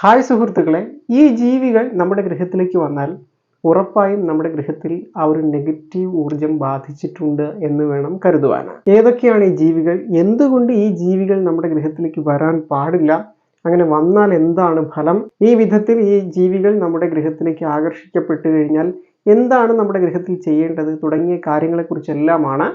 Hi സുഹൃത്തുക്കളെ ഈ ജീവികൾ നമ്മുടെ ഗ്രഹത്തിലേക്ക് വന്നാൽ ഉറപ്പായും നമ്മുടെ ഗ്രഹത്തിൽ ആ ഒരു നെഗറ്റീവ് ഊർജം ബാധിച്ചിട്ടുണ്ട് എന്ന് വേണം കരുതുവാൻ ഏതൊക്കെയാണ് ഈ ജീവികൾ? എന്തുകൊണ്ട് ഈ ജീവികൾ നമ്മുടെ ഗ്രഹത്തിലേക്ക് വരാൻ പാടില്ല? അങ്ങനെ വന്നാൽ എന്താണ് ഫലം? ഈ വിധത്തിൽ ഈ ജീവികൾ നമ്മുടെ ഗ്രഹത്തിലേക്ക് ആകർഷിക്കപ്പെട്ടു കഴിഞ്ഞാൽ എന്താണ് നമ്മുടെ ഗ്രഹത്തിൽ ചെയ്യേണ്ടത്? തുടങ്ങിയ കാര്യങ്ങളെക്കുറിച്ചെല്ലാമാണ്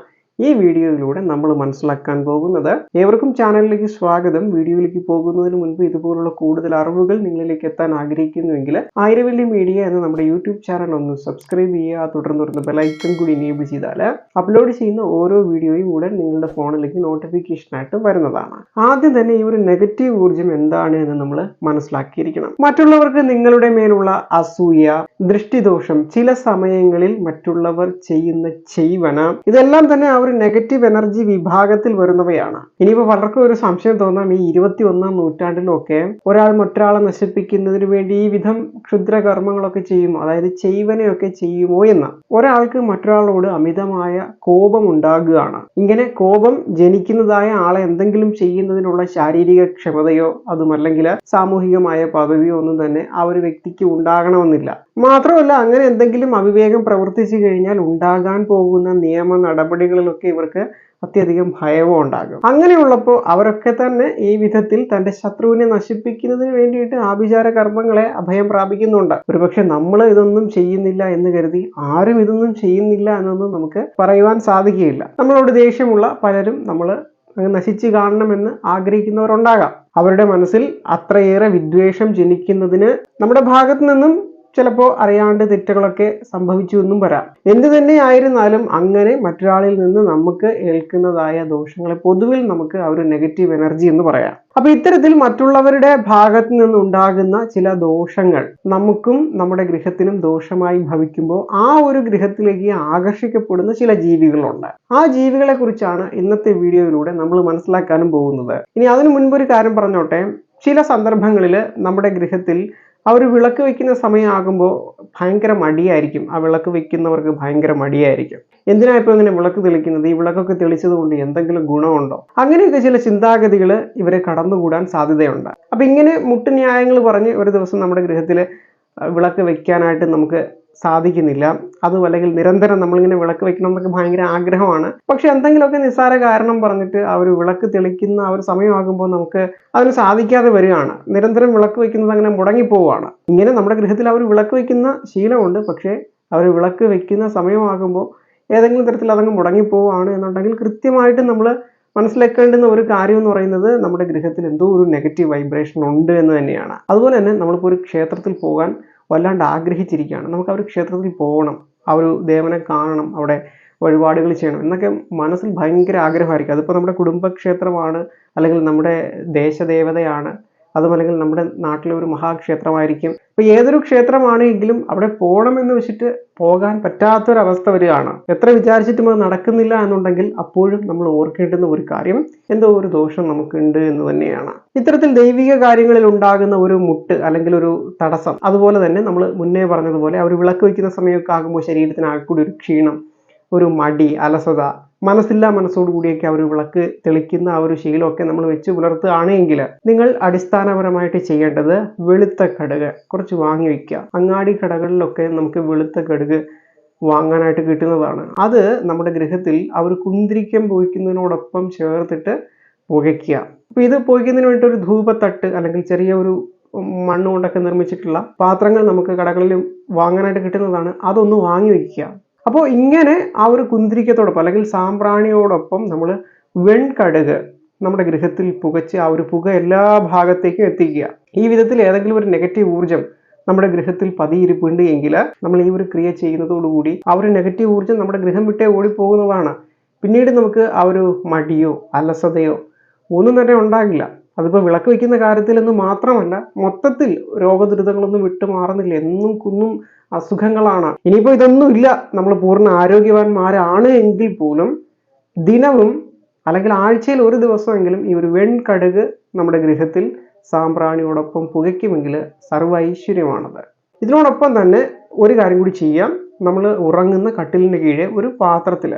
ഈ വീഡിയോയിലൂടെ നമ്മൾ മനസ്സിലാക്കാൻ പോകുന്നത് ഏവർക്കും ചാനലിലേക്ക് സ്വാഗതം. വീഡിയോയിലേക്ക് പോകുന്നതിന് മുൻപ് ഇതുപോലുള്ള കൂടുതൽ അറിവുകൾ നിങ്ങളിലേക്ക് എത്താൻ ആഗ്രഹിക്കുന്നുവെങ്കിൽ ആയിരവല്ലി മീഡിയ എന്ന നമ്മുടെ യൂട്യൂബ് ചാനൽ ഒന്ന് സബ്സ്ക്രൈബ് ചെയ്യുക. തുടർന്ന് വരുന്ന ബെലൈക്കൺ കൂടി എനേബിൾ ചെയ്താൽ അപ്ലോഡ് ചെയ്യുന്ന ഓരോ വീഡിയോയും ഉടൻ നിങ്ങളുടെ ഫോണിലേക്ക് നോട്ടിഫിക്കേഷൻ ആയിട്ട് വരുന്നതാണ്. ആദ്യം തന്നെ ഈ ഒരു നെഗറ്റീവ് ഊർജം എന്താണ് എന്ന് നമ്മൾ മനസ്സിലാക്കിയിരിക്കണം. മറ്റുള്ളവർക്ക് നിങ്ങളുടെ മേലുള്ള അസൂയ ദൃഷ്ടിദോഷം ചില സമയങ്ങളിൽ മറ്റുള്ളവർ ചെയ്യുന്ന ചെയ്വന ഇതെല്ലാം തന്നെ ആ ഒരു നെഗറ്റീവ് എനർജി വിഭാഗത്തിൽ വരുന്നവയാണ്. ഇനിയിപ്പോൾ പലർക്കും ഒരു സംശയം തോന്നാം ഈ ഇരുപത്തി ഒന്നാം നൂറ്റാണ്ടിലൊക്കെ ഒരാൾ മറ്റൊരാളെ നശിപ്പിക്കുന്നതിന് വേണ്ടി ഈ വിധം ക്ഷുദ്ര കർമ്മങ്ങളൊക്കെ ചെയ്യുമോ അതായത് ചെയ്യുവനെയൊക്കെ ചെയ്യുമോ എന്ന്. ഒരാൾക്ക് മറ്റൊരാളോട് അമിതമായ കോപം ഉണ്ടാകുകയാണ്. ഇങ്ങനെ കോപം ജനിക്കുന്നതായ ആളെ എന്തെങ്കിലും ചെയ്യുന്നതിനുള്ള ശാരീരിക ക്ഷമതയോ അതുമല്ലെങ്കിൽ സാമൂഹികമായ പദവിയോ ഒന്നും തന്നെ ആ ഒരു വ്യക്തിക്ക് ഉണ്ടാകണമെന്നില്ല. മാത്രമല്ല അങ്ങനെ എന്തെങ്കിലും അവിവേകം പ്രവർത്തിച്ചു കഴിഞ്ഞാൽ ഉണ്ടാകാൻ പോകുന്ന നിയമ നടപടികളിലൊക്കെ ഇവർക്ക് അത്യധികം ഭയവും ഉണ്ടാകും. അങ്ങനെയുള്ളപ്പോൾ അവരൊക്കെ തന്നെ ഈ വിധത്തിൽ തന്റെ ശത്രുവിനെ നശിപ്പിക്കുന്നതിന് വേണ്ടിയിട്ട് ആഭിചാര കർമ്മങ്ങളെ അഭയം പ്രാപിക്കുന്നുണ്ട്. ഒരുപക്ഷെ നമ്മൾ ഇതൊന്നും ചെയ്യുന്നില്ല എന്ന് കരുതി ആരും ഇതൊന്നും ചെയ്യുന്നില്ല എന്നൊന്നും നമുക്ക് പറയുവാൻ സാധിക്കുകയില്ല. നമ്മളോട് ദേഷ്യമുള്ള പലരും നമ്മൾ നശിച്ചു കാണണമെന്ന് ആഗ്രഹിക്കുന്നവരുണ്ടാകാം. അവരുടെ മനസ്സിൽ അത്രയേറെ വിദ്വേഷം ജനിക്കുന്നതിന് നമ്മുടെ ഭാഗത്തു നിന്നും ചിലപ്പോൾ അറിയാണ്ട് തെറ്റുകളൊക്കെ സംഭവിച്ചു എന്നും വരാം. എന്തു തന്നെ ആയിരുന്നാലും അങ്ങനെ മറ്റൊരാളിൽ നിന്ന് നമുക്ക് ഏൽക്കുന്നതായ ദോഷങ്ങളെ പൊതുവിൽ നമുക്ക് ആ ഒരു നെഗറ്റീവ് എനർജി എന്ന് പറയാം. അപ്പൊ ഇത്തരത്തിൽ മറ്റുള്ളവരുടെ ഭാഗത്ത് നിന്നുണ്ടാകുന്ന ചില ദോഷങ്ങൾ നമുക്കും നമ്മുടെ ഗൃഹത്തിനും ദോഷമായി ഭവിക്കുമ്പോൾ ആ ഒരു ഗൃഹത്തിലേക്ക് ആകർഷിക്കപ്പെടുന്ന ചില ജീവികളുണ്ട്. ആ ജീവികളെ കുറിച്ചാണ് ഇന്നത്തെ വീഡിയോയിലൂടെ നമ്മൾ മനസ്സിലാക്കാനും പോകുന്നത്. ഇനി അതിനു മുൻപ് ഒരു കാര്യം പറഞ്ഞോട്ടെ. ചില സന്ദർഭങ്ങളിൽ നമ്മുടെ ഗൃഹത്തിൽ ഒരു വിളക്ക് വെക്കുന്ന സമയമാകുമ്പോൾ ഭയങ്കര മടിയായിരിക്കും. ആ വിളക്ക് വെക്കുന്നവർക്ക് ഭയങ്കര മടിയായിരിക്കും. എന്തിനാ ഇപ്പോൾ ഇങ്ങനെ വിളക്ക് തെളിക്കുന്നത്? ഈ വിളക്കൊക്കെ തെളിച്ചത് കൊണ്ട് എന്തെങ്കിലും ഗുണമുണ്ടോ? അങ്ങനെയൊക്കെ ചില ചിന്താഗതികൾ ഇവരെ കടന്നുകൂടാൻ സാധ്യതയുണ്ട്. അപ്പം ഇങ്ങനെ മുട്ടുന്യായങ്ങൾ പറഞ്ഞ് ഒരു ദിവസം നമ്മുടെ ഗൃഹത്തിൽ വിളക്ക് വെക്കാനായിട്ട് നമുക്ക് സാധിക്കുന്നില്ല. അതും അല്ലെങ്കിൽ നിരന്തരം നമ്മളിങ്ങനെ വിളക്ക് വെക്കണം എന്നൊക്കെ ഭയങ്കര ആഗ്രഹമാണ്. പക്ഷെ എന്തെങ്കിലുമൊക്കെ നിസ്സാര കാരണം പറഞ്ഞിട്ട് ആ ഒരു വിളക്ക് തെളിക്കുന്ന ആ ഒരു സമയമാകുമ്പോൾ നമുക്ക് അതിന് സാധിക്കാതെ വരികയാണ്. നിരന്തരം വിളക്ക് വെക്കുന്നത് അങ്ങനെ മുടങ്ങിപ്പോവുകയാണ്. ഇങ്ങനെ നമ്മുടെ ഗൃഹത്തിൽ അവർ വിളക്ക് വെക്കുന്ന ശീലമുണ്ട്. പക്ഷേ അവർ വിളക്ക് വെക്കുന്ന സമയമാകുമ്പോൾ ഏതെങ്കിലും തരത്തിൽ അതങ്ങ് മുടങ്ങിപ്പോവുകയാണ് എന്നുണ്ടെങ്കിൽ കൃത്യമായിട്ട് നമ്മൾ മനസ്സിലാക്കേണ്ടുന്ന ഒരു കാര്യം എന്ന് പറയുന്നത് നമ്മുടെ ഗൃഹത്തിൽ എന്തോ ഒരു നെഗറ്റീവ് വൈബ്രേഷൻ ഉണ്ട് എന്ന് തന്നെയാണ്. അതുപോലെ തന്നെ നമ്മളിപ്പോൾ ഒരു ക്ഷേത്രത്തിൽ പോകാൻ വല്ലാണ്ട് ആഗ്രഹിച്ചിരിക്കുകയാണ്. നമുക്ക് ആ ഒരു ക്ഷേത്രത്തിൽ പോകണം. ആ ഒരു ദേവനെ കാണണം. അവിടെ വഴിപാടുകൾ ചെയ്യണം എന്നൊക്കെ മനസ്സിൽ ഭയങ്കര ആഗ്രഹമായിരിക്കും. അതിപ്പോൾ നമ്മുടെ കുടുംബക്ഷേത്രമാണ് അല്ലെങ്കിൽ നമ്മുടെ ദേശദേവതയാണ്. അതും അല്ലെങ്കിൽ നമ്മുടെ നാട്ടിലെ ഒരു മഹാക്ഷേത്രമായിരിക്കും. ഇപ്പൊ ഏതൊരു ക്ഷേത്രമാണെങ്കിലും അവിടെ പോകണമെന്ന് വെച്ചിട്ട് പോകാൻ പറ്റാത്തൊരവസ്ഥ വരികയാണ്. എത്ര വിചാരിച്ചിട്ടും അത് നടക്കുന്നില്ല എന്നുണ്ടെങ്കിൽ അപ്പോഴും നമ്മൾ ഓർക്കേണ്ടുന്ന ഒരു കാര്യം എന്തോ ഒരു ദോഷം നമുക്കുണ്ട് എന്ന് തന്നെയാണ്. ഇത്തരത്തിൽ ദൈവിക കാര്യങ്ങളിൽ ഉണ്ടാകുന്ന ഒരു മുട്ട് അല്ലെങ്കിൽ ഒരു തടസ്സം അതുപോലെ തന്നെ നമ്മൾ മുന്നേ പറഞ്ഞതുപോലെ അവർ വിളക്ക് വയ്ക്കുന്ന സമയമൊക്കെ ആകുമ്പോൾ ശരീരത്തിന് ആകെക്കൂടി ഒരു ക്ഷീണം ഒരു മടി അലസത മനസ്സില്ലാ മനസ്സോടു കൂടിയൊക്കെ ആ ഒരു വിളക്ക് തെളിക്കുന്ന ആ ഒരു ശീലമൊക്കെ നമ്മൾ വെച്ച് പുലർത്തുകയാണെങ്കിൽ നിങ്ങൾ അടിസ്ഥാനപരമായിട്ട് ചെയ്യേണ്ടത് വെളുത്ത കടുക് കുറച്ച് വാങ്ങി വയ്ക്കുക അങ്ങാടി കടകളിലൊക്കെ നമുക്ക് വെളുത്ത കടുക് വാങ്ങാനായിട്ട് കിട്ടുന്നതാണ്. അത് നമ്മുടെ ഗൃഹത്തിൽ ആ ഒരു കുന്തിരിക്കം പോയിക്കുന്നതിനോടൊപ്പം ചേർത്തിട്ട് പുകയ്ക്കുക. അപ്പോൾ ഇത് പോയിക്കുന്നതിന് വേണ്ടി ഒരു ധൂപത്തട്ട് അല്ലെങ്കിൽ ചെറിയ ഒരു മണ്ണ് കൊണ്ടൊക്കെ നിർമ്മിച്ചിട്ടുള്ള പാത്രങ്ങൾ നമുക്ക് കടകളിൽ വാങ്ങാനായിട്ട് കിട്ടുന്നതാണ്. അതൊന്ന് വാങ്ങി വയ്ക്കുക അപ്പോൾ ഇങ്ങനെ ആ ഒരു കുന്തിരിക്കത്തോടൊപ്പം അല്ലെങ്കിൽ സാമ്പ്രാണിയോടൊപ്പം നമ്മൾ വെൺകടുക് നമ്മുടെ ഗൃഹത്തിൽ പുകച്ച് ആ ഒരു പുക എല്ലാ ഭാഗത്തേക്കും എത്തിക്കുക. ഈ വിധത്തിൽ ഏതെങ്കിലും ഒരു നെഗറ്റീവ് ഊർജം നമ്മുടെ ഗൃഹത്തിൽ പതിയിരിപ്പുണ്ട് എങ്കിൽ നമ്മൾ ഈ ഒരു ക്രിയ ചെയ്യുന്നതോടുകൂടി ആ ഒരു നെഗറ്റീവ് ഊർജം നമ്മുടെ ഗൃഹം വിട്ടേ ഓടിപ്പോകുന്നതാണ്. പിന്നീട് നമുക്ക് ആ ഒരു മടിയോ അലസതയോ ഒന്നും തന്നെ ഉണ്ടാകില്ല. അതിപ്പോൾ വിളക്ക് വയ്ക്കുന്ന കാര്യത്തിലൊന്നും മാത്രമല്ല മൊത്തത്തിൽ രോഗദുരിതങ്ങളൊന്നും വിട്ടു മാറുന്നില്ല എന്നും കുന്നും അസുഖങ്ങളാണ്. ഇനിയിപ്പോൾ ഇതൊന്നും ഇല്ല. നമ്മൾ പൂർണ ആരോഗ്യവാന്മാരാണ് എങ്കിൽ പോലും ദിനവും അല്ലെങ്കിൽ ആഴ്ചയിൽ ഒരു ദിവസമെങ്കിലും ഈ ഒരു വെൺകടുക് നമ്മുടെ ഗൃഹത്തിൽ സാമ്പ്രാണിയോടൊപ്പം പുകയ്ക്കുമെങ്കിൽ സർവ ഐശ്വര്യമാണത് ഇതിനോടൊപ്പം തന്നെ ഒരു കാര്യം കൂടി ചെയ്യാം. നമ്മൾ ഉറങ്ങുന്ന കട്ടിലിന്റെ കീഴെ ഒരു പാത്രത്തിൽ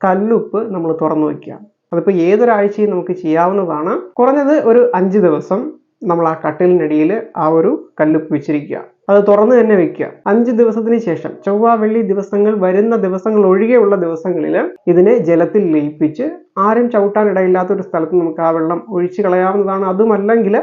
കല്ലുപ്പ് നമ്മൾ തുറന്നു വയ്ക്കുക അതിപ്പോൾ ഏതൊരാഴ്ചയും നമുക്ക് ചെയ്യാവുന്നതാണ്. കുറഞ്ഞത് ഒരു അഞ്ച് ദിവസം നമ്മൾ ആ കട്ടിലിനടിയിൽ ആ ഒരു കല്ലുപ്പ് വെച്ചിരിക്കുക അത് തുറന്ന് തന്നെ വെക്കുക. അഞ്ച് ദിവസത്തിന് ശേഷം ചൊവ്വ വെള്ളി ദിവസങ്ങൾ വരുന്ന ദിവസങ്ങൾ ഒഴികെയുള്ള ദിവസങ്ങളിൽ ഇതിനെ ജലത്തിൽ ലയിപ്പിച്ച് ആരും ചവിട്ടാൻ ഇടയില്ലാത്ത ഒരു സ്ഥലത്ത് നമുക്ക് ആ വെള്ളം ഒഴിച്ച് കളയാവുന്നതാണ്. അതുമല്ലെങ്കിൽ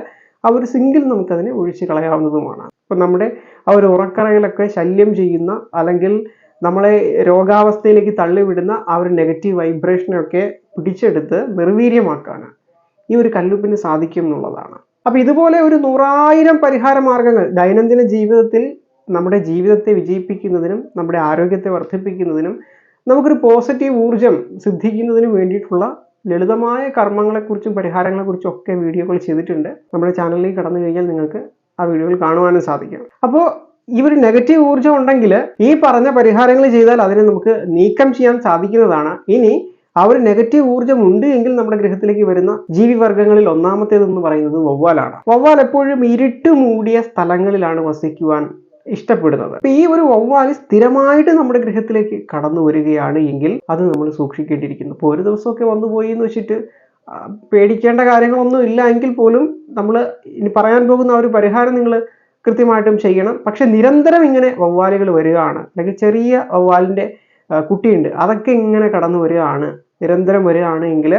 ആ ഒരു സിങ്കിൽ നമുക്കതിനെ ഒഴിച്ച് കളയാവുന്നതുമാണ്. അപ്പം നമ്മുടെ ആ ഒരു ഉറക്കറയിലൊക്കെ ശല്യം ചെയ്യുന്ന അല്ലെങ്കിൽ നമ്മളെ രോഗാവസ്ഥയിലേക്ക് തള്ളിവിടുന്ന ആ ഒരു നെഗറ്റീവ് വൈബ്രേഷനൊക്കെ പിടിച്ചെടുത്ത് നിർവീര്യമാക്കാണ് ഈ ഒരു കല്ലുപ്പിന് സാധിക്കും എന്നുള്ളതാണ്. അപ്പൊ ഇതുപോലെ ഒരു നൂറായിരം പരിഹാര മാർഗങ്ങൾ ദൈനംദിന ജീവിതത്തിൽ നമ്മുടെ ജീവിതത്തെ വിജയിപ്പിക്കുന്നതിനും നമ്മുടെ ആരോഗ്യത്തെ വർദ്ധിപ്പിക്കുന്നതിനും നമുക്കൊരു പോസിറ്റീവ് ഊർജം സിദ്ധിക്കുന്നതിനും വേണ്ടിയിട്ടുള്ള ലളിതമായ കർമ്മങ്ങളെക്കുറിച്ചും പരിഹാരങ്ങളെക്കുറിച്ചും ഒക്കെ വീഡിയോകൾ ചെയ്തിട്ടുണ്ട്. നമ്മുടെ ചാനലിലേക്ക് കടന്നു കഴിഞ്ഞാൽ നിങ്ങൾക്ക് ആ വീഡിയോകൾ കാണുവാനും സാധിക്കും. അപ്പോൾ ഈ ഒരു നെഗറ്റീവ് ഊർജം ഉണ്ടെങ്കിൽ ഈ പറഞ്ഞ പരിഹാരങ്ങൾ ചെയ്താൽ അതിനെ നമുക്ക് നീക്കം ചെയ്യാൻ സാധിക്കുന്നതാണ്. ഇനി ആ ഒരു നെഗറ്റീവ് ഊർജം ഉണ്ട് എങ്കിൽ നമ്മുടെ ഗ്രഹത്തിലേക്ക് വരുന്ന ജീവി ജീവിവർഗങ്ങളിൽ ഒന്നാമത്തേതെന്ന് പറയുന്നത് വവ്വാലാണ്. വവ്വാൽ എപ്പോഴും ഇരുട്ട് മൂടിയ സ്ഥലങ്ങളിലാണ് വസിക്കുവാൻ ഇഷ്ടപ്പെടുന്നത്. അപ്പൊ ഈ ഒരു വവ്വാൽ സ്ഥിരമായിട്ട് നമ്മുടെ ഗൃഹത്തിലേക്ക് കടന്നു വരികയാണ് എങ്കിൽ അത് നമ്മൾ സൂക്ഷിക്കേണ്ടിയിരിക്കുന്നു. ഇപ്പോൾ ഒരു ദിവസമൊക്കെ വന്നു പോയി എന്ന് വെച്ചിട്ട് പേടിക്കേണ്ട കാര്യങ്ങളൊന്നും ഇല്ല എങ്കിൽ പോലും നമ്മൾ ഇനി പറയാൻ പോകുന്ന ആ ഒരു പരിഹാരം നിങ്ങൾ കൃത്യമായിട്ടും ചെയ്യണം. പക്ഷെ നിരന്തരം ഇങ്ങനെ വവ്വാലുകൾ വരികയാണ്. അല്ലെങ്കിൽ ചെറിയ വവ്വാലിന്റെ കുട്ടിയുണ്ട്. അതൊക്കെ ഇങ്ങനെ കടന്നു വരികയാണ്. നിരന്തരം വരികയാണ് എങ്കിൽ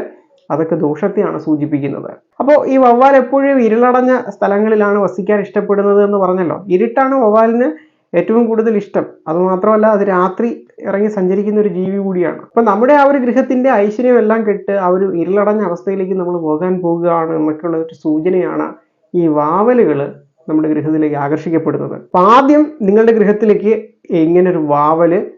അതൊക്കെ ദോഷത്തെയാണ് സൂചിപ്പിക്കുന്നത്. അപ്പോൾ ഈ വവ്വാൽ എപ്പോഴും ഇരുളടഞ്ഞ സ്ഥലങ്ങളിലാണ് വസിക്കാൻ ഇഷ്ടപ്പെടുന്നത് എന്ന് പറഞ്ഞല്ലോ. ഇരുട്ടാണ് വവ്വാലിന് ഏറ്റവും കൂടുതൽ ഇഷ്ടം. അതുമാത്രമല്ല അത് രാത്രി ഇറങ്ങി സഞ്ചരിക്കുന്ന ഒരു ജീവി കൂടിയാണ്. അപ്പം നമ്മുടെ ആ ഒരു ഗൃഹത്തിന്റെ ഐശ്വര്യം എല്ലാം കെട്ട് ആ ഒരു ഇരുളടഞ്ഞ അവസ്ഥയിലേക്ക് നമ്മൾ പോകാൻ പോകുകയാണ് എന്നൊക്കെയുള്ള ഒരു സൂചനയാണ് ഈ വാവലുകൾ നമ്മുടെ ഗൃഹത്തിലേക്ക് ആകർഷിക്കപ്പെടുന്നത്. അപ്പം ആദ്യം നിങ്ങളുടെ ഗൃഹത്തിലേക്ക് ഇങ്ങനെ ഒരു വാവൽ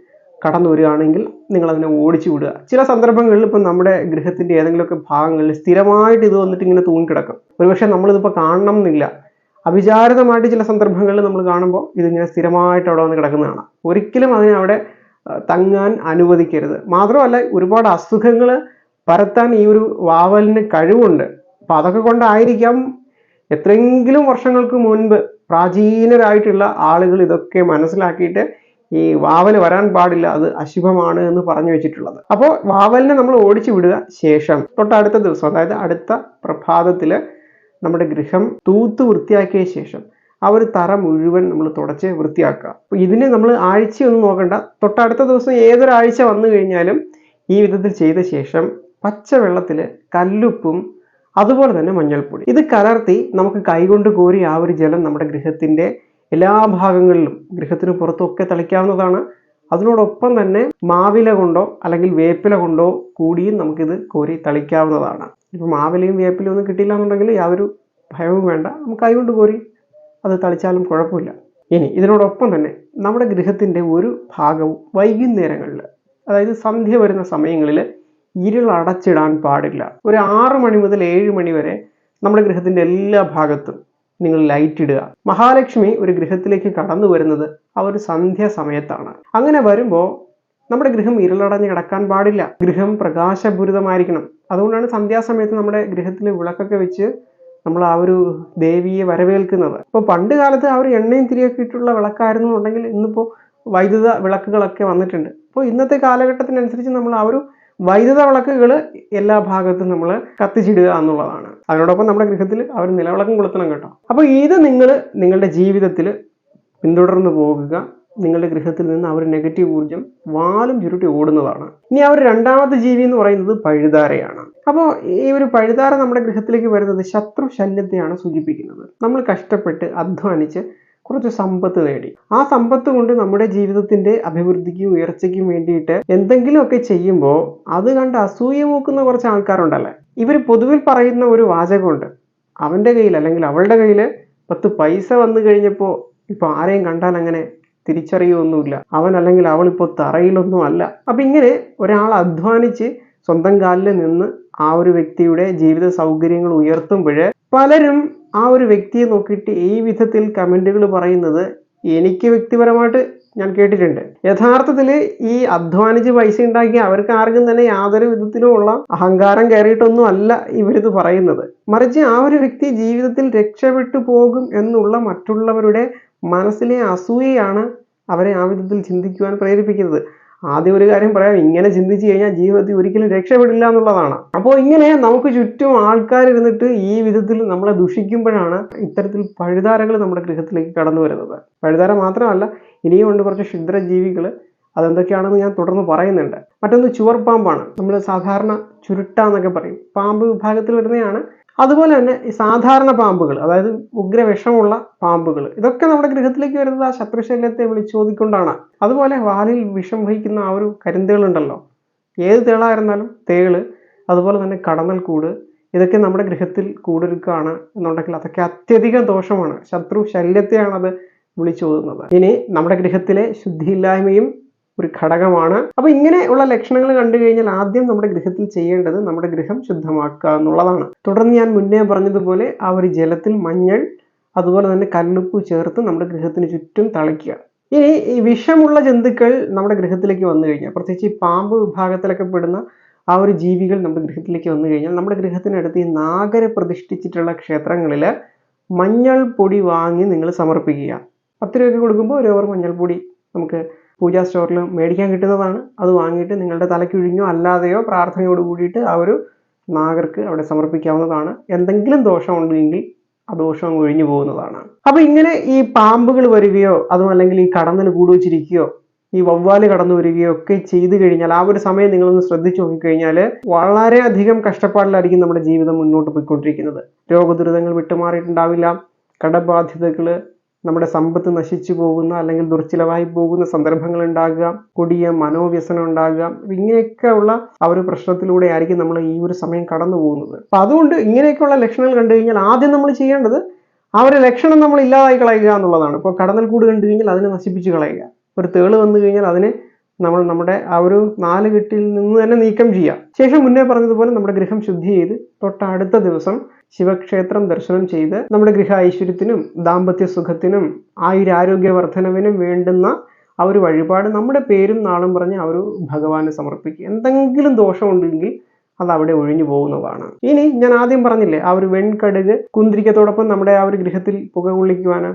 കടന്നു വരികയാണെങ്കിൽ നിങ്ങൾ അതിനെ ഓടിച്ചു വിടുക. ചില സന്ദർഭങ്ങളിൽ ഇപ്പം നമ്മുടെ ഗൃഹത്തിന്റെ ഏതെങ്കിലുമൊക്കെ ഭാഗങ്ങളിൽ സ്ഥിരമായിട്ട് ഇത് വന്നിട്ട് ഇങ്ങനെ തൂങ്ങിക്കിടക്കും. ഒരുപക്ഷെ നമ്മളിതിപ്പോൾ കാണണം എന്നില്ല. അവിചാരിതമായിട്ട് ചില സന്ദർഭങ്ങളിൽ നമ്മൾ കാണുമ്പോൾ ഇതിങ്ങനെ സ്ഥിരമായിട്ട് അവിടെ വന്ന് കിടക്കുന്നതാണ്. ഒരിക്കലും അതിനെ അവിടെ തങ്ങാൻ അനുവദിക്കരുത്. മാത്രമല്ല ഒരുപാട് അസുഖങ്ങൾ പരത്താൻ ഈ ഒരു വാവലിന് കഴിവുണ്ട്. അപ്പം അതൊക്കെ കൊണ്ടായിരിക്കാം എത്രയെങ്കിലും വർഷങ്ങൾക്ക് മുൻപ് പ്രാചീനരായിട്ടുള്ള ആളുകൾ ഇതൊക്കെ മനസ്സിലാക്കിയിട്ട് ഈ വാവൽ വരാൻ പാടില്ല അത് അശുഭമാണ് എന്ന് പറഞ്ഞു വെച്ചിട്ടുള്ളത്. അപ്പോൾ വാവലിനെ നമ്മൾ ഓടിച്ചു വിടുക ശേഷം തൊട്ടടുത്ത ദിവസം അതായത് അടുത്ത പ്രഭാതത്തിൽ നമ്മുടെ ഗൃഹം തൂത്ത് വൃത്തിയാക്കിയ ശേഷം ആ ഒരു തറ മുഴുവൻ നമ്മൾ തുടച്ച് വൃത്തിയാക്കുക. അപ്പോൾ ഇതിനെ നമ്മൾ ആഴ്ചയൊന്നും നോക്കണ്ട. തൊട്ടടുത്ത ദിവസം ഏതൊരാഴ്ച വന്നു കഴിഞ്ഞാലും ഈ വിധത്തിൽ ചെയ്ത ശേഷം പച്ചവെള്ളത്തിൽ കല്ലുപ്പും അതുപോലെ തന്നെ മഞ്ഞൾപ്പൊടി. ഇത് കലർത്തി നമുക്ക് കൈകൊണ്ട് കോരി ആ ഒരു ജലം നമ്മുടെ ഗൃഹത്തിന്റെ എല്ലാ ഭാഗങ്ങളിലും ഗൃഹത്തിന് പുറത്തൊക്കെ തളിക്കാവുന്നതാണ്. അതിനോടൊപ്പം തന്നെ മാവില കൊണ്ടോ അല്ലെങ്കിൽ വേപ്പില കൊണ്ടോ കൂടിയും നമുക്കിത് കോരി തളിക്കാവുന്നതാണ്. ഇപ്പം മാവിലയും വേപ്പിലയും ഒന്നും കിട്ടിയില്ല എന്നുണ്ടെങ്കിൽ യാതൊരു ഭയവും വേണ്ട. നമുക്ക് കൈകൊണ്ട് കോരി അത് തളിച്ചാലും കുഴപ്പമില്ല. ഇനി ഇതിനോടൊപ്പം തന്നെ നമ്മുടെ ഗൃഹത്തിന്റെ ഒരു ഭാഗവും വൈകുന്നേരങ്ങളിൽ അതായത് സന്ധ്യ വരുന്ന സമയങ്ങളിൽ ഇരുളടച്ചിടാൻ പാടില്ല. ഒരു ആറു മണി മുതൽ ഏഴ് മണി വരെ നമ്മുടെ ഗൃഹത്തിന്റെ എല്ലാ ഭാഗത്തും നിങ്ങൾ ലൈറ്റ് ഇടുക. മഹാലക്ഷ്മി ഒരു ഗൃഹത്തിലേക്ക് കടന്നു വരുന്നത് ആ ഒരു സന്ധ്യ സമയത്താണ്. അങ്ങനെ വരുമ്പോൾ നമ്മുടെ ഗൃഹം ഇരുളടഞ്ഞ് കിടക്കാൻ പാടില്ല. ഗൃഹം പ്രകാശപൂരിതമായിരിക്കണം. അതുകൊണ്ടാണ് സന്ധ്യാസമയത്ത് നമ്മുടെ ഗൃഹത്തിൽ വിളക്കൊക്കെ വെച്ച് നമ്മൾ ആ ഒരു ദേവിയെ വരവേൽക്കുന്നത്. ഇപ്പോൾ പണ്ട് കാലത്ത് ആ ഒരു എണ്ണയും തിരിയൊക്കെ ഇട്ടുള്ള വിളക്കായിരുന്നു എന്നുണ്ടെങ്കിൽ ഇന്നിപ്പോൾ വൈദ്യുത വിളക്കുകളൊക്കെ വന്നിട്ടുണ്ട്. അപ്പോൾ ഇന്നത്തെ കാലഘട്ടത്തിനനുസരിച്ച് നമ്മൾ ആ ഒരു വൈദ്യുത വിളക്കുകൾ എല്ലാ ഭാഗത്തും നമ്മൾ കത്തിച്ചിടുക എന്നുള്ളതാണ്. അതിനോടൊപ്പം നമ്മുടെ ഗൃഹത്തിൽ അവർ നിലവിളക്കം കൊളുത്തണം കേട്ടോ. അപ്പോൾ ഇത് നിങ്ങൾ നിങ്ങളുടെ ജീവിതത്തിൽ പിന്തുടർന്നു പോകുക. നിങ്ങളുടെ ഗൃഹത്തിൽ നിന്ന് അവർ നെഗറ്റീവ് ഊർജം വാലും ചുരുട്ടി ഓടുന്നതാണ്. ഇനി അവർ രണ്ടാമത്തെ ജീവി എന്ന് പറയുന്നത് പഴുതാരയാണ്. അപ്പോൾ ഈ ഒരു പഴുതാര നമ്മുടെ ഗൃഹത്തിലേക്ക് വരുന്നത് ശത്രു ശല്യത്തെയാണ് സൂചിപ്പിക്കുന്നത്. നമ്മൾ കഷ്ടപ്പെട്ട് അധ്വാനിച്ച് കുറച്ച് സമ്പത്ത് നേടി. ആ സമ്പത്ത് കൊണ്ട് നമ്മുടെ ജീവിതത്തിന്റെ അഭിവൃദ്ധിക്കും ഉയർച്ചയ്ക്കും വേണ്ടിയിട്ട് എന്തെങ്കിലുമൊക്കെ ചെയ്യുമ്പോൾ അത് കണ്ട് അസൂയ മൂക്കുന്ന കുറച്ച് ആൾക്കാരുണ്ടല്ലേ? ഇവർ പൊതുവിൽ പറയുന്ന ഒരു വാചകമുണ്ട്. അവന്റെ കയ്യിൽ അല്ലെങ്കിൽ അവളുടെ കയ്യിൽ പത്ത് പൈസ വന്നു കഴിഞ്ഞപ്പോൾ ഇപ്പൊ ആരെയും കണ്ടാൽ അങ്ങനെ തിരിച്ചറിയൊന്നുമില്ല അവൻ അല്ലെങ്കിൽ അവൾ ഇപ്പോൾ തറയിലൊന്നും അല്ല. അപ്പൊ ഇങ്ങനെ ഒരാൾ അധ്വാനിച്ച് സ്വന്തം കാലിൽ നിന്ന് ആ ഒരു വ്യക്തിയുടെ ജീവിത സൗകര്യങ്ങൾ ഉയർത്തുമ്പോൾ പലരും ആ ഒരു വ്യക്തിയെ നോക്കിയിട്ട് ഈ വിധത്തിൽ കമന്റുകൾ പറയുന്നത് എനിക്ക് വ്യക്തിപരമായിട്ട് ഞാൻ കേട്ടിട്ടുണ്ട്. യഥാർത്ഥത്തിൽ ഈ അധ്വാനിച്ച് പൈസ ഉണ്ടാക്കി അവർക്ക് ആർക്കും തന്നെ യാതൊരു വിധത്തിലുമുള്ള അഹങ്കാരം കയറിയിട്ടൊന്നും അല്ല ഇവരിത് പറയുന്നത്. മറിച്ച് ആ ഒരു വ്യക്തി ജീവിതത്തിൽ രക്ഷപ്പെട്ടു പോകും എന്നുള്ള മറ്റുള്ളവരുടെ മനസ്സിലെ അസൂയയാണ് അവരെ ആ വിധത്തിൽ ചിന്തിക്കുവാൻ പ്രേരിപ്പിക്കുന്നത്. ആദ്യം ഒരു കാര്യം പറയാം. ഇങ്ങനെ ചിന്തിച്ചു കഴിഞ്ഞാൽ ജീവിതത്തിൽ ഒരിക്കലും രക്ഷപ്പെടില്ല എന്നുള്ളതാണ്. അപ്പോൾ ഇങ്ങനെ നമുക്ക് ചുറ്റും ആൾക്കാരിരുന്നിട്ട് ഈ വിധത്തിൽ നമ്മളെ ദുഷിക്കുമ്പോഴാണ് ഇത്തരത്തിൽ പഴുതാരകൾ നമ്മുടെ ഗൃഹത്തിലേക്ക് കടന്നു വരുന്നത്. പഴുതാര മാത്രമല്ല ഇനിയും ഉണ്ട് കുറച്ച് ക്ഷുദ്രജീവികൾ അതെന്തൊക്കെയാണെന്ന് ഞാൻ തുടർന്ന് പറയുന്നുണ്ട്. മറ്റൊന്ന് ചുവർ പാമ്പാണ് നമ്മൾ സാധാരണ ചുരുട്ട എന്നൊക്കെ പറയും. പാമ്പ് വിഭാഗത്തിൽ വരുന്നതാണ് അതുപോലെ തന്നെ ഈ സാധാരണ പാമ്പുകൾ അതായത് ഉഗ്രവിഷമുള്ള പാമ്പുകൾ ഇതൊക്കെ നമ്മുടെ ഗൃഹത്തിലേക്ക് വരുന്നത് ആ ശത്രുശല്യത്തെ വിളിച്ചോതിക്കൊണ്ടാണ്. അതുപോലെ വാലിൽ വിഷം വഹിക്കുന്ന ആ ഒരു കരിന്തേളുണ്ടല്ലോ ഏത് തേളായിരുന്നാലും തേൾ അതുപോലെ തന്നെ കടന്നൽ കൂട് ഇതൊക്കെ നമ്മുടെ ഗൃഹത്തിൽ കൂടൊരുക്കുകയാണ് എന്നുണ്ടെങ്കിൽ അതൊക്കെ അത്യധികം ദോഷമാണ്. ശത്രു ശല്യത്തെയാണ് അത് വിളിച്ചോതുന്നത്. ഇനി നമ്മുടെ ഗൃഹത്തിലെ ശുദ്ധിയില്ലായ്മയും ഒരു ഘടകമാണ്. അപ്പൊ ഇങ്ങനെ ഉള്ള ലക്ഷണങ്ങൾ കണ്ടു കഴിഞ്ഞാൽ ആദ്യം നമ്മുടെ ഗൃഹത്തിൽ ചെയ്യേണ്ടത് നമ്മുടെ ഗൃഹം ശുദ്ധമാക്കുക എന്നുള്ളതാണ്. തുടർന്ന് ഞാൻ മുന്നേ പറഞ്ഞതുപോലെ ആ ഒരു ജലത്തിൽ മഞ്ഞൾ അതുപോലെ തന്നെ കല്ലുപ്പ് ചേർത്ത് നമ്മുടെ ഗൃഹത്തിന് ചുറ്റും തളിക്കുക. ഇനി ഈ വിഷമുള്ള ജന്തുക്കൾ നമ്മുടെ ഗൃഹത്തിലേക്ക് വന്നു കഴിഞ്ഞാൽ പ്രത്യേകിച്ച് ഈ പാമ്പ് വിഭാഗത്തിലൊക്കെ പെടുന്ന ആ ഒരു ജീവികൾ നമ്മുടെ ഗൃഹത്തിലേക്ക് വന്നു കഴിഞ്ഞാൽ നമ്മുടെ ഗൃഹത്തിനടുത്ത് ഈ നാഗരെ പ്രതിഷ്ഠിച്ചിട്ടുള്ള ക്ഷേത്രങ്ങളിൽ മഞ്ഞൾ പൊടി വാങ്ങി നിങ്ങൾ സമർപ്പിക്കുക. പത്ത് രൂപയ്ക്ക് കൊടുക്കുമ്പോൾ ഒരു ഓവർ മഞ്ഞൾപ്പൊടി നമുക്ക് പൂജാ സ്റ്റോറിൽ മേടിക്കാൻ കിട്ടുന്നതാണ്. അത് വാങ്ങിയിട്ട് നിങ്ങളുടെ തലയ്ക്കൊഴിഞ്ഞോ അല്ലാതെയോ പ്രാർത്ഥനയോട് കൂടിയിട്ട് ആ ഒരു നാഗർക്ക് അവിടെ സമർപ്പിക്കാവുന്നതാണ്. എന്തെങ്കിലും ദോഷമുണ്ടെങ്കിൽ ആ ദോഷം അങ്ങ് ഒഴിഞ്ഞു പോകുന്നതാണ്. അപ്പൊ ഇങ്ങനെ ഈ പാമ്പുകൾ വരികയോ അതും അല്ലെങ്കിൽ ഈ കടന്നൽ കൂടുവച്ചിരിക്കുകയോ ഈ വവ്വാൽ കടന്നു വരികയോ ഒക്കെ ചെയ്തു കഴിഞ്ഞാൽ ആ ഒരു സമയം നിങ്ങളൊന്ന് ശ്രദ്ധിച്ചു നോക്കിക്കഴിഞ്ഞാൽ വളരെയധികം കഷ്ടപ്പാടിലായിരിക്കും നമ്മുടെ ജീവിതം മുന്നോട്ട് പോയിക്കൊണ്ടിരിക്കുന്നത്. രോഗദുരിതങ്ങൾ വിട്ടുമാറിയിട്ടുണ്ടാവില്ല. കടബാധ്യതകൾ നമ്മുടെ സമ്പത്ത് നശിച്ചു പോകുന്ന അല്ലെങ്കിൽ ദുർച്ചിലവായി പോകുന്ന സന്ദർഭങ്ങൾ ഉണ്ടാകുക കൊടിയ മനോവ്യസനം ഉണ്ടാകുക ഇങ്ങനെയൊക്കെ ഉള്ള ആ ഒരു പ്രശ്നത്തിലൂടെ ആയിരിക്കും നമ്മൾ ഈ ഒരു സമയം കടന്നു പോകുന്നത്. അപ്പൊ അതുകൊണ്ട് ഇങ്ങനെയൊക്കെയുള്ള ലക്ഷണങ്ങൾ കണ്ടു കഴിഞ്ഞാൽ ആദ്യം നമ്മൾ ചെയ്യേണ്ടത് ആ ഒരു ലക്ഷണം നമ്മൾ ഇല്ലാതായി കളയുക എന്നുള്ളതാണ്. ഇപ്പോൾ കടന്നൽ കൂട് കണ്ടു കഴിഞ്ഞാൽ അതിനെ നശിപ്പിച്ച് കളയുക. ഒരു തേൾ വന്നു കഴിഞ്ഞാൽ അതിനെ നമ്മൾ നമ്മുടെ ആ ഒരു നാല് കെട്ടിൽ നിന്ന് തന്നെ നീക്കം ചെയ്യാം. ശേഷം മുന്നേ പറഞ്ഞതുപോലെ നമ്മുടെ ഗൃഹം ശുദ്ധി ചെയ്ത് തൊട്ടടുത്ത ദിവസം ശിവക്ഷേത്രം ദർശനം ചെയ്ത് നമ്മുടെ ഗൃഹ ഐശ്വര്യത്തിനും ദാമ്പത്യ സുഖത്തിനും ആയുരാരോഗ്യവർദ്ധനവിനും വേണ്ടുന്ന ആ ഒരു വഴിപാട് നമ്മുടെ പേരും നാളും പറഞ്ഞ് ആ ഒരു ഭഗവാന് സമർപ്പിക്കുക. എന്തെങ്കിലും ദോഷമുണ്ടെങ്കിൽ അത് അവിടെ ഒഴിഞ്ഞു പോകുന്നതാണ്. ഇനി ഞാൻ ആദ്യം പറഞ്ഞില്ലേ ആ ഒരു വെൺകടുക് കുന്തിരിക്കത്തോടൊപ്പം നമ്മുടെ ആ ഒരു ഗൃഹത്തിൽ പുക കൊള്ളിക്കുവാന്.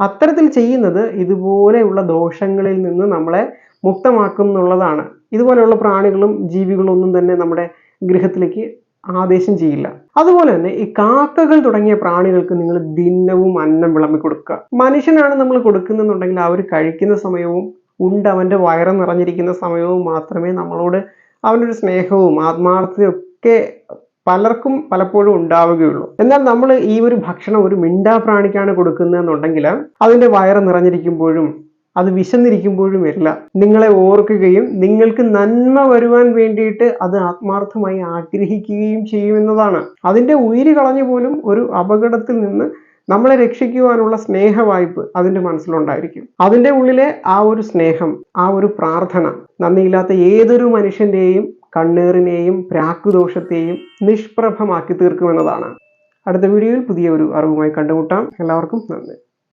അത്തരത്തിൽ ചെയ്യുന്നത് ഇതുപോലെയുള്ള ദോഷങ്ങളിൽ നിന്ന് നമ്മളെ മുക്തമാക്കും എന്നുള്ളതാണ്. ഇതുപോലെയുള്ള പ്രാണികളും ജീവികളും ഒന്നും തന്നെ നമ്മുടെ ഗൃഹത്തിലേക്ക് ആദേശം ചെയ്യില്ല. അതുപോലെ തന്നെ ഈ കാക്കകൾ തുടങ്ങിയ പ്രാണികൾക്ക് നിങ്ങൾ ദിനവും അന്നം വിളമ്പി കൊടുക്കുക. മനുഷ്യനാണ് നമ്മൾ കൊടുക്കുന്നുണ്ടെങ്കിൽ അവർ കഴിക്കുന്ന സമയവും ഉണ്ട് അവന്റെ വയറ് നിറഞ്ഞിരിക്കുന്ന സമയവും മാത്രമേ നമ്മളോട് അവനൊരു സ്നേഹവും ആത്മാർത്ഥതയും ഒക്കെ പലർക്കും പലപ്പോഴും ഉണ്ടാവുകയുള്ളൂ. എന്നാൽ നമ്മൾ ഈ ഒരു ഭക്ഷണം ഒരു മിണ്ടാ പ്രാണിക്കാണ് കൊടുക്കുന്നതെന്നുണ്ടെങ്കിൽ അതിന്റെ വയറ് നിറഞ്ഞിരിക്കുമ്പോഴും അത് വിശന്നിരിക്കുമ്പോഴും വരില്ല. നിങ്ങളെ ഓർക്കുകയും നിങ്ങൾക്ക് നന്മ വരുവാൻ വേണ്ടിയിട്ട് അത് ആത്മാർത്ഥമായി ആഗ്രഹിക്കുകയും ചെയ്യുമെന്നതാണ്. അതിന്റെ ഉയിര് കളഞ്ഞു പോലും ഒരു അപകടത്തിൽ നിന്ന് നമ്മളെ രക്ഷിക്കുവാനുള്ള സ്നേഹവായ്പ് അതിന്റെ മനസ്സിലുണ്ടായിരിക്കും. അതിന്റെ ഉള്ളിലെ ആ ഒരു സ്നേഹം ആ ഒരു പ്രാർത്ഥന നന്ദിയില്ലാത്ത ഏതൊരു മനുഷ്യന്റെയും കണ്ണീറിനെയും പ്രാക്കുദോഷത്തെയും നിഷ്പ്രഭമാക്കി തീർക്കുമെന്നതാണ്. അടുത്ത വീഡിയോയിൽ പുതിയ ഒരു അറിവുമായി കണ്ടുമുട്ടാം. എല്ലാവർക്കും നന്ദി.